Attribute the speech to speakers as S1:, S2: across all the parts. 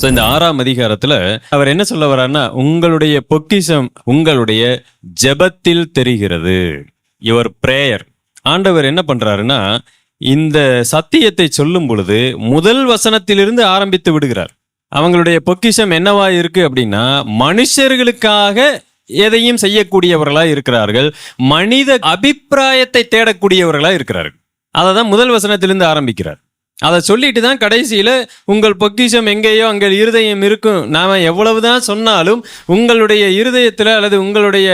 S1: So இந்த ஆறாம் அதிகாரத்துல அவர் என்ன சொல்ல வர்றாருன்னா உங்களுடைய பொக்கிஷம் உங்களுடைய ஜெபத்தில் தெரிகிறது. யுவர் பிரேயர் ஆண்டவர் என்ன பண்றாருன்னா இந்த சத்தியத்தை சொல்லும் பொழுது முதல் வசனத்திலிருந்து ஆரம்பித்து விடுகிறார். அவங்களுடைய பொக்கிஷம் என்னவா இருக்கு அப்படின்னா மனுஷர்களுக்காக எதையும் செய்யக்கூடியவர்களா இருக்கிறார்கள் மனித அபிப்பிராயத்தை தேடக்கூடியவர்களா இருக்கிறார்கள். அதை தான் முதல் வசனத்திலிருந்து ஆரம்பிக்கிறார். அதை சொல்லிட்டு தான் கடைசியில் உங்கள் பொக்கிஷம் எங்கேயோ அங்கே இருதயம் இருக்கும். நாம் எவ்வளவு தான் சொன்னாலும் உங்களுடைய இருதயத்தில் அல்லது உங்களுடைய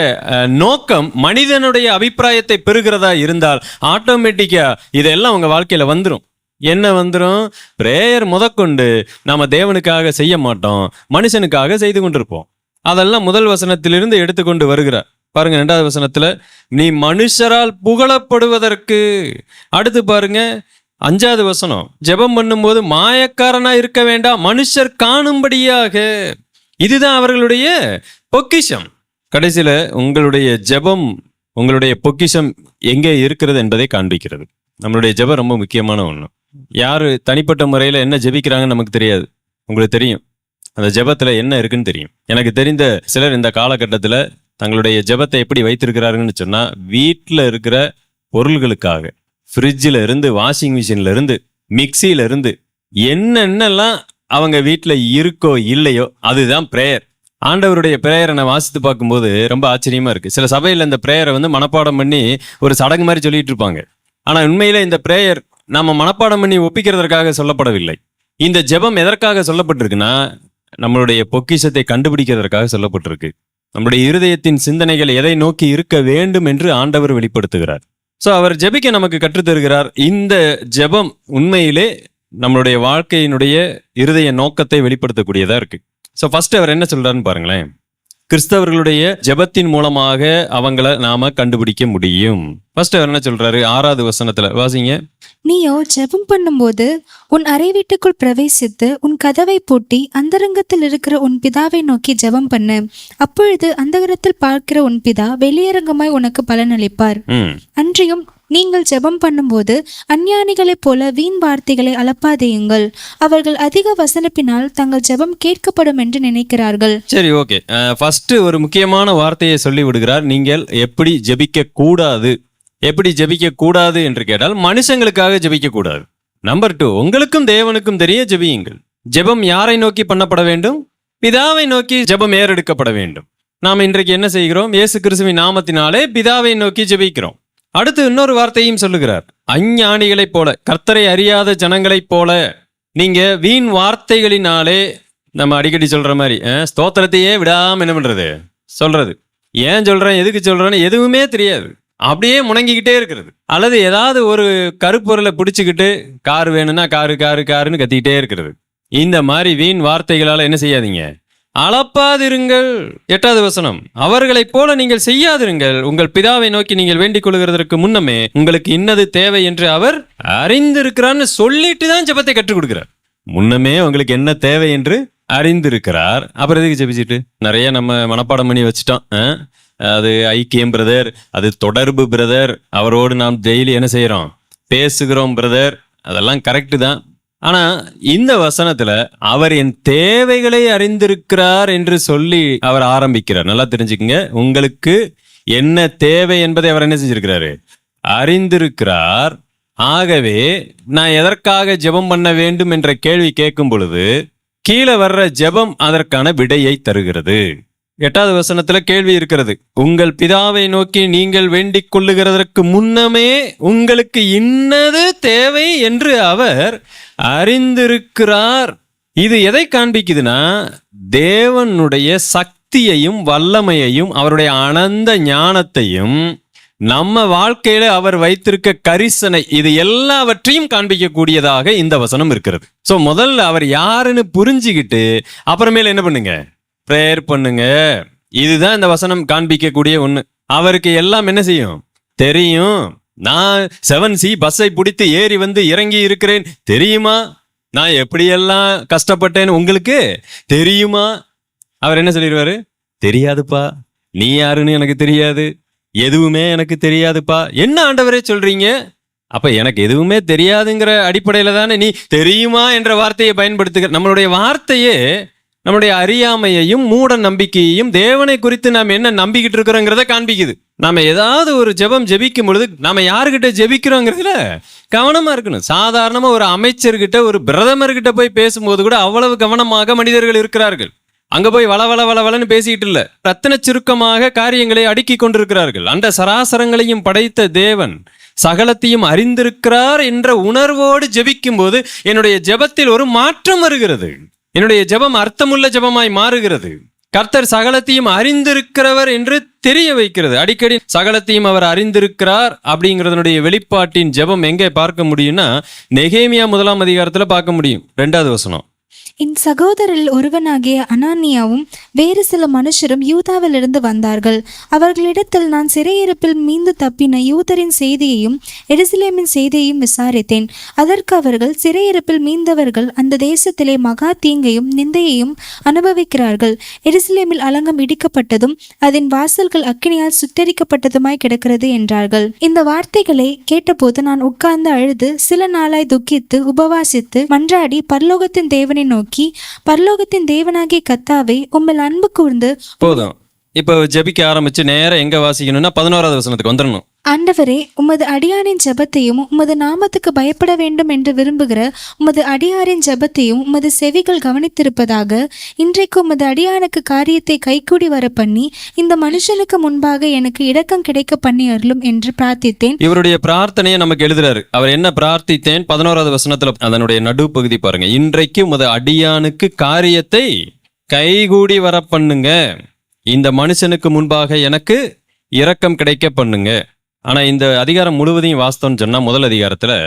S1: நோக்கம் மனிதனுடைய அபிப்பிராயத்தை பெறுகிறதா இருந்தால் ஆட்டோமேட்டிக்காக இதெல்லாம் உங்கள் வாழ்க்கையில் வந்துடும் என்ன வந்துடும் பிரேயர் முதற்கொண்டு நாம் தேவனுக்காக செய்ய மாட்டோம். மனுஷனுக்காக செய்து கொண்டிருப்போம். அதெல்லாம் முதல் வசனத்திலிருந்து எடுத்துக்கொண்டு வருகிறார். பாருங்க ரெண்டாவது வசனத்துல நீ மனுஷரால் புகழப்படுவதற்கு. அடுத்து பாருங்க அஞ்சாவது வசனம் ஜெபம் பண்ணும்போது மாயக்காரனா இருக்க வேண்டாம் மனுஷர் காணும்படியாக. இதுதான் அவர்களுடைய பொக்கிஷம். கடைசியில் உங்களுடைய ஜெபம் உங்களுடைய பொக்கிஷம் எங்கே இருக்கிறது என்பதை காண்பிக்கிறது. நம்மளுடைய ஜெபம் ரொம்ப முக்கியமான ஒன்று யார் தனிப்பட்ட முறையில் என்ன ஜெபிக்கிறாங்கன்னு நமக்கு தெரியாது. உங்களுக்கு தெரியும். அந்த ஜெபத்தில் என்ன இருக்குன்னு தெரியும். எனக்கு தெரிந்த சிலர் இந்த காலகட்டத்தில் தங்களுடைய ஜெபத்தை எப்படி வைத்திருக்கிறாருன்னு சொன்னால் வீட்டில் இருக்கிற பொருள்களுக்காக. ஃப்ரிட்ஜில் இருந்து வாஷிங் மிஷின்ல இருந்து மிக்சியில இருந்து என்னென்னலாம் அவங்க வீட்டில் இருக்கோ இல்லையோ அதுதான் ப்ரேயர் ஆண்டவருடைய ப்ரேயரை நான் வாசித்து பார்க்கும்போது ரொம்ப ஆச்சரியமா இருக்கு. சில சபையில் இந்த ப்ரேயரை வந்து மனப்பாடம் பண்ணி ஒரு சடங்கு மாதிரி சொல்லிட்டு இருப்பாங்க. ஆனால் உண்மையில இந்த ப்ரேயர் நாம மனப்பாடம் பண்ணி ஒப்பிக்கிறதற்காக சொல்லப்படவில்லை. இந்த ஜெபம் எதற்காக சொல்லப்பட்டிருக்குன்னா நம்மளுடைய பொக்கிஷத்தை கண்டுபிடிக்கிறதற்காக சொல்லப்பட்டிருக்கு. நம்முடைய இருதயத்தின் சிந்தனைகள் எதை நோக்கி இருக்க வேண்டும் என்று ஆண்டவர் வெளிப்படுத்துகிறார். ஸோ அவர் ஜெபிக்க நமக்கு கற்றுத்தருகிறார். இந்த ஜெபம் உண்மையிலே நம்மளுடைய வாழ்க்கையினுடைய இருதய நோக்கத்தை வெளிப்படுத்தக்கூடியதாக இருக்கு. ஸோ ஃபர்ஸ்ட் அவர் என்ன சொல்கிறாருன்னு பாருங்களேன். கிறிஸ்தவர்களுடைய ஜெபத்தின் மூலமாக அவங்கள நாம கண்டுபிடிக்க முடியும். ஃபர்ஸ்ட் அவர் என்ன சொல்றாரு? ஆறாவது வசனத்துல. வாசிங்க.
S2: நீயோ ஜெபம் பண்ணும்போது உன் அறை வீட்டுக்குள் பிரவேசித்து உன் கதவை பூட்டி அந்தரங்கத்தில் இருக்கிற உன் பிதாவை நோக்கி ஜெபம் பண்ணு. அப்பொழுது அந்தரங்கத்தில் பார்க்கிற உன் பிதா வெளியரங்கமாய் உனக்கு பலனளிப்பார்.
S1: ம்.
S2: அன்றியும் நீங்கள் ஜெபம் பண்ணும்போது அஞ்ஞானிகளைப் போல வீண் வார்த்தைகளை அளப்பாதேயுங்கள் அவர்கள் அதிக வசனப்பினால் தங்கள் ஜெபம் கேட்கப்படும் என்று நினைக்கிறார்கள்.
S1: சரி ஓகே ஃபர்ஸ்ட் ஒரு முக்கியமான வார்த்தையை சொல்லி விடுகிறார். நீங்கள் எப்படி ஜெபிக்க கூடாது? எப்படி ஜெபிக்க கூடாது என்று கேட்டால் மனுஷங்களுக்காக ஜெபிக்க கூடாது. நம்பர் டூ உங்களுக்கும் தேவனுக்கும் தெரிய ஜெபியுங்கள். ஜெபம் யாரை நோக்கி பண்ணப்பட வேண்டும்? பிதாவை நோக்கி ஜெபம் ஏறெடுக்கப்பட வேண்டும். நாம் இன்றைக்கு என்ன செய்கிறோம்? இயேசு கிறிஸ்துவின் நாமத்தினாலே பிதாவை நோக்கி ஜெபிக்கிறோம். அடுத்து இன்னொரு வார்த்தையும் சொல்லுகிறார். அஞ்ஞானிகளைப் போல கர்த்தரை அறியாத ஜனங்களைப் போல நீங்க வீண் வார்த்தைகளினாலே நம்ம அடிக்கடி சொல்ற மாதிரி ஸ்தோத்திரத்தையே விடாம என்ன பண்றது? சொல்றது. ஏன் சொல்றேன் எதுக்கு சொல்றேன்னு எதுவுமே தெரியாது. அப்படியே முணங்கிக்கிட்டே இருக்கிறது. அல்லது ஏதாவது ஒரு கருப்பொருளை பிடிச்சிக்கிட்டு கார் வேணும்னா காரு காரு காருன்னு கத்திக்கிட்டே இருக்கிறது. இந்த மாதிரி வீண் வார்த்தைகளால் என்ன செய்யாதீங்க? அளப்பாதிருங்கள். எட்டாவது வசனம். அவர்களைப் போல நீங்கள் செய்யாதிருங்கள். உங்கள் பிதாவை நோக்கி நீங்கள் வேண்டிக் கொள்கிறதற்கு முன்னமே உங்களுக்கு இன்னது தேவை என்று அவர் அறிந்திருக்கிறான்னு சொல்லிட்டு தான் ஜெபத்தை கற்றுக் கொடுக்கிறார். முன்னமே உங்களுக்கு என்ன தேவை என்று அறிந்திருக்கிறார். அப்புறம் எதுக்கு ஜபிச்சுட்டு? நிறைய நம்ம மனப்பாடம் பண்ணி வச்சுட்டோம். ஆ? அது ஐக்கியம் பிரதர். அது தொடர்பு பிரதர். அவரோடு நாம் டெய்லி என்ன செய்கிறோம் பேசுகிறோம் பிரதர். அதெல்லாம் கரெக்டு தான். ஆனா இந்த வசனத்துல அவர் என் தேவைகளை அறிந்திருக்கிறார் என்று சொல்லி அவர் ஆரம்பிக்கிறார். நல்லா தெரிஞ்சுக்கங்க. உங்களுக்கு என்ன தேவை என்பதை அவர் என்ன செஞ்சிருக்கிறாரு? அறிந்திருக்கிறார். ஆகவே நான் எதற்காக ஜெபம் பண்ண வேண்டும் என்ற கேள்வி கேட்கும் பொழுது கீழே வர்ற ஜெபம் அதற்கான விடையை தருகிறது. எட்டாவது வசனத்துல கேள்வி இருக்கிறது. உங்கள் பிதாவை நோக்கி நீங்கள் வேண்டிக் கொள்ளுகிறதற்கு முன்னமே உங்களுக்கு இன்னது தேவை என்று அவர் அறிந்திருக்கிறார். இது எதை காண்பிக்குதுன்னா தேவனுடைய சக்தியையும் வல்லமையையும் அவருடைய அனந்த ஞானத்தையும் நம்ம வாழ்க்கையில அவர் வைத்திருக்க கரிசனை இது எல்லாவற்றையும் காண்பிக்கக்கூடியதாக இந்த வசனம் இருக்கிறது. ஸோ முதல்ல அவர் யாருன்னு புரிஞ்சுக்கிட்டு அப்புறமேல என்ன பண்ணுங்க? ப்ரேயர் பண்ணுங்க. இதுதான் இந்த வசனம் காண்பிக்கக்கூடிய ஒன்று அவருக்கு எல்லாம் என்ன செய்யும்? தெரியும். நான் செவன் சி பஸ்ஸை பிடித்து ஏறி வந்து இறங்கி இருக்கிறேன். தெரியுமா? நான் எப்படியெல்லாம் கஷ்டப்பட்டேன்னு உங்களுக்கு? தெரியுமா? அவர் என்ன சொல்லிடுவாரு? தெரியாதுப்பா. நீ யாருன்னு எனக்கு தெரியாது. எதுவுமே எனக்கு தெரியாதுப்பா. என்ன ஆண்டவரே சொல்றீங்க? அப்ப எனக்கு எதுவுமே தெரியாதுங்கிற அடிப்படையில தானே நீ தெரியுமா என்ற வார்த்தையை பயன்படுத்துகிற நம்மளுடைய வார்த்தையே நம்முடைய அறியாமையையும் மூட நம்பிக்கையையும் தேவனை குறித்து நாம் என்ன நம்பிக்கிட்டு இருக்கிறோங்கிறத காண்பிக்குது. நாம ஏதாவது ஒரு ஜெபம் ஜெபிக்கும் பொழுது நாம யாருக்கிட்ட ஜெபிக்கிறோங்கிறதுல கவனமா இருக்கணும். சாதாரணமா ஒரு அமைச்சர்கிட்ட ஒரு பிரதமர்கிட்ட போய் பேசும்போது கூட அவ்வளவு கவனமாக மனிதர்கள் இருக்கிறார்கள். அங்க போய் வள வள வள வளன்னு பேசிக்கிட்டு இல்ல. ரத்தன சுருக்கமாக காரியங்களை அடுக்கி கொண்டிருக்கிறார்கள். அந்த சராசரங்களையும் படைத்த தேவன் சகலத்தையும் அறிந்திருக்கிறார் என்ற உணர்வோடு ஜெபிக்கும் போது என்னுடைய ஜெபத்தில் ஒரு மாற்றம் வருகிறது. என்னுடைய ஜெபம் அர்த்தமுள்ள ஜெபமாய் மாறுகிறது. கர்த்தர் சகலத்தையும் அறிந்திருக்கிறவர் என்று தெரிய வைக்கிறது. அடிக்கடி சகலத்தையும் அவர் அறிந்திருக்கிறார் அப்படிங்கிறதனுடைய வெளிப்பாட்டின் ஜெபம் எங்கே பார்க்க முடியும்னா நெகேமியா முதலாம் அதிகாரத்தில் பார்க்க முடியும். ரெண்டாவது வசனம்.
S2: என் சகோதரில் ஒருவனாகிய அனானியாவும் வேறு சில மனுஷரும் யூதாவிலிருந்து வந்தார்கள். அவர்களிடத்தில் நான் சிறையிருப்பில் மீந்து தப்பின யூதரின் செய்தியையும் எருசலேமின் செய்தியையும் விசாரித்தேன். அதற்கு அவர்கள் சிறையிருப்பில் மீந்தவர்கள் அந்த தேசத்திலே மகா தீங்கையும் நிந்தையையும் அனுபவிக்கிறார்கள். எருசலேமில் அலங்கம் இடிக்கப்பட்டதும் அதன் வாசல்கள் அக்கினியால் சுத்தரிக்கப்பட்டதுமாய் கிடக்கிறது என்றார்கள். இந்த வார்த்தைகளை கேட்டபோது நான் உட்கார்ந்து அழுது சில நாளாய் துக்கித்து உபவாசித்து மன்றாடி பரலோகத்தின் தேவனின் நோக்கி பரலோகத்தின் தேவனாகிய கத்தாவை உம்மில் அன்பு கூர்ந்து
S1: போதும். இப்போ ஜெபிக்க ஆரம்பிச்சு நேரம் எங்க வாசிக்கணும்னா பதினோராவது வசனத்துக்கு வந்துடணும்
S2: ஆண்டவரே உமது அடியாரின் ஜெபத்தையும் உமது நாமத்துக்கு பயப்பட வேண்டும் என்று விரும்புகிற உமது அடியாரின் ஜெபத்தையும் உமது செவிகள் கவனித்திருப்பதாக இன்றைக்கு உமது அடியானுக்கு காரியத்தை கைகூடி வர பண்ணி இந்த மனுஷனுக்கு முன்பாக எனக்கு இடக்கம் கிடைக்க பண்ணி அருளும் என்று பிரார்த்தித்தேன்.
S1: இவருடைய பிரார்த்தனையை நமக்கு எழுதுறாரு. அவர் என்ன பிரார்த்தித்தேன்? பதினோராவது வசனத்துல அதனுடைய நடுப்பகுதி பாருங்க. இன்றைக்கு உமது அடியானுக்கு காரியத்தை கைகூடி வர பண்ணுங்க இந்த மனுஷனுக்கு முன்பாக எனக்கு இரக்கம் கிடைக்க பண்ணுங்க. ஆனால் இந்த அதிகாரம் முழுவதையும் வாஸ்தவம்னு சொன்னால் முதல் அதிகாரத்தில்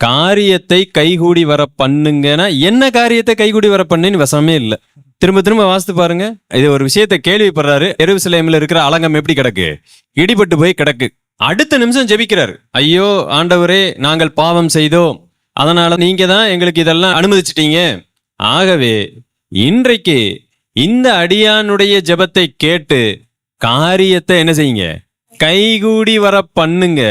S1: காரியத்தை கைகூடி வர பண்ணுங்கன்னா என்ன காரியத்தை கைகூடி வர பண்ணுன்னு வசமே இல்லை. திரும்ப திரும்ப வாசித்து பாருங்க. இது ஒரு விஷயத்தை கேள்விப்படுறாரு. எருசலேம்ல இருக்கிற அலங்கம் எப்படி கிடக்கு? இடிபட்டு போய் கிடக்கு. அடுத்த நிமிஷம் ஜெபிக்கிறார். ஐயோ ஆண்டவரே நாங்கள் பாவம் செய்தோம். அதனால நீங்க தான் எங்களுக்கு இதெல்லாம் அனுமதிச்சிட்டீங்க. ஆகவே இன்றைக்கு இந்த அடியானுடைய ஜெபத்தை கேட்டு காரியத்தை என்ன செய்யுங்க? கைகூடி வர பண்ணுங்க.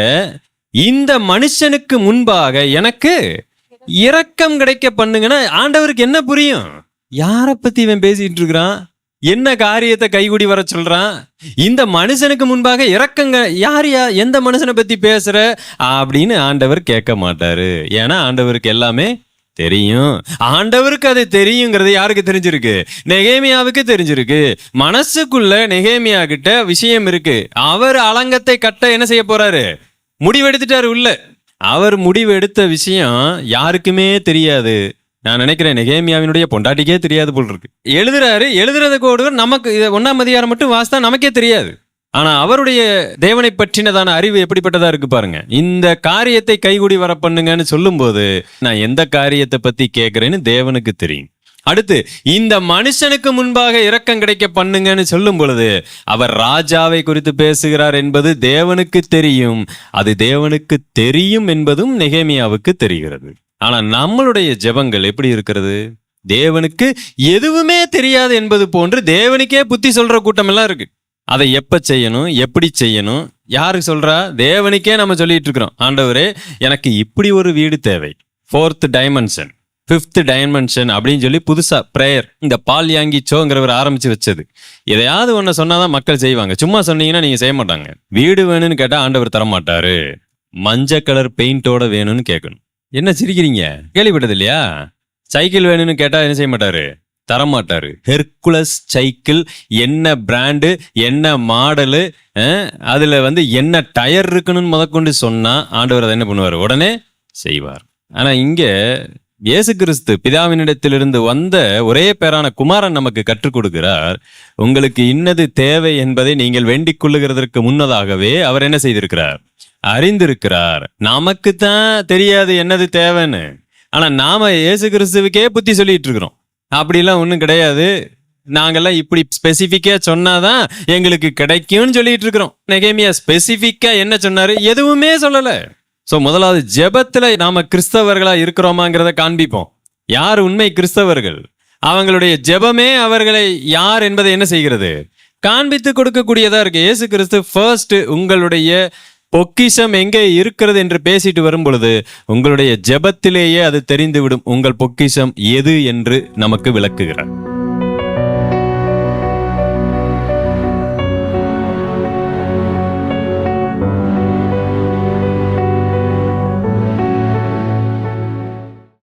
S1: இந்த மனுஷனுக்கு முன்பாக எனக்கு இரக்கம் கிடைக்க பண்ணுங்கன்னா ஆண்டவருக்கு என்ன புரியும்? யாரை பத்தி இவன் பேசிட்டு இருக்கிறான்? என்ன காரியத்தை கைகூடி வர சொல்றான்? இந்த மனுஷனுக்கு முன்பாக இறக்கங்க யார் யா எந்த மனுஷனை பத்தி பேசுற? அப்படின்னு ஆண்டவர் கேட்க மாட்டாரு. ஏன்னா ஆண்டவருக்கு எல்லாமே தெரியும். ஆண்டவருக்கு அது தெரியுங்கிறது யாருக்கு தெரிஞ்சிருக்கு? நெகேமியாவுக்கு தெரிஞ்சிருக்கு. மனசுக்குள்ள நெகேமியா கிட்ட விஷயம் இருக்கு. அவர் அலங்கத்தை கட்ட என்ன செய்ய போறாரு? முடிவெடுத்துட்டாரு உள்ள. அவர் முடிவெடுத்த விஷயம் யாருக்குமே தெரியாது. நான் நினைக்கிறேன் நெகேமியாவினுடைய பொண்டாட்டிக்கே தெரியாது போல் இருக்கு. எழுதுறாரு எழுதுறத கூட நமக்கு இதை ஒன்னாம் அதிகாரம் மட்டும் வாசித்தா நமக்கே தெரியாது. ஆனா அவருடைய தேவனை பற்றினதான அறிவு எப்படிப்பட்டதா இருக்கு பாருங்க. இந்த காரியத்தை கைகூடி வர பண்ணுங்கன்னு சொல்லும்போது நான் எந்த காரியத்தை பத்தி கேட்கிறேன்னு தேவனுக்கு தெரியும். அடுத்து இந்த மனுஷனுக்கு முன்பாக இரக்கம் கிடைக்க பண்ணுங்கன்னு சொல்லும் பொழுது அவர் ராஜாவை குறித்து பேசுகிறார் என்பது தேவனுக்கு தெரியும். அது தேவனுக்கு தெரியும் என்பதும் நெகேமியாவுக்கு தெரிகிறது. ஆனா நம்மளுடைய ஜெபங்கள் எப்படி இருக்கிறது? தேவனுக்கு எதுவுமே தெரியாது என்பது போன்று தேவனுக்கே புத்தி சொல்ற கூட்டம் எல்லாம் இருக்கு. அதை எப்ப செய்யணும் எப்படி செய்யணும் யாரு சொல்றா? தேவனுக்கே நம்ம சொல்லிட்டு இருக்கிறோம். ஆண்டவரே எனக்கு இப்படி ஒரு வீடு தேவை. ஃபோர்த் டைமென்ஷன் ஃபிஃப்த் டைமென்ஷன் அப்படின்னு சொல்லி புதுசாக ப்ரேயர் இந்த பால் யாங்கி சோங்கிறவர் ஆரம்பித்து வச்சது. எதையாவது ஒன்று சொன்னாதான் மக்கள் செய்வாங்க. சும்மா சொன்னீங்கன்னா நீங்கள் செய்ய மாட்டாங்க. வீடு வேணும்னு கேட்டால் ஆண்டவர் தரமாட்டார். மஞ்சள் கலர் பெயிண்டோட வேணும்னு கேட்கணும். என்ன சிரிக்கிறீங்க? கேள்விப்பட்டது இல்லையா சைக்கிள் வேணும்னு கேட்டால் என்ன செய்ய மாட்டாரு? தரமாட்டாரு. ஹெர்குலஸ் சைக்கிள் என்ன பிராண்டு என்ன மாடலு அதில் வந்து என்ன டயர் இருக்குன்னு முதற்கொண்டு சொன்னால் ஆண்டவர் அதை என்ன பண்ணுவார்? உடனே செய்வார். ஆனால் இங்கே இயேசு கிறிஸ்து பிதாவினிடத்திலிருந்து வந்த ஒரே பேரான குமாரன் நமக்கு கற்றுக் கொடுக்கிறார். உங்களுக்கு இன்னது தேவை என்பதை நீங்கள் வேண்டிக் கொள்ளுகிறதற்கு முன்னதாகவே அவர் என்ன செய்திருக்கிறார்? அறிந்திருக்கிறார். நமக்கு தான் தெரியாது என்னது தேவைன்னு. ஆனால் நாம இயேசு கிறிஸ்துவுக்கே புத்தி சொல்லிட்டு இருக்கிறோம். அப்படிலாம் ஒன்றும் கிடையாது. நாங்கெல்லாம் இப்படி ஸ்பெசிஃபிக்காக சொன்னாதான் எங்களுக்கு கிடைக்கும்னு சொல்லிட்டு இருக்கிறோம். நெகேமியா ஸ்பெசிஃபிக்காக என்ன சொன்னாரு? எதுவுமே சொல்லலை. ஸோ முதலாவது ஜெபத்தில் நாம கிறிஸ்தவர்களாக இருக்கிறோமாங்கிறத காண்பிப்போம். யார் உண்மை கிறிஸ்தவர்கள்? அவங்களுடைய ஜெபமே அவர்களை யார் என்பதை என்ன செய்கிறது? காண்பித்து கொடுக்கக்கூடியதாக இருக்கு. இயேசு கிறிஸ்து ஃபர்ஸ்ட் உங்களுடைய பொக்கிஷம் எங்கே இருக்கிறது என்று பேசிட்டு வரும் பொழுது உங்களுடைய ஜெபத்திலேயே அது தெரிந்துவிடும் உங்கள் பொக்கிஷம் எது என்று நமக்கு விளக்குகிறார்.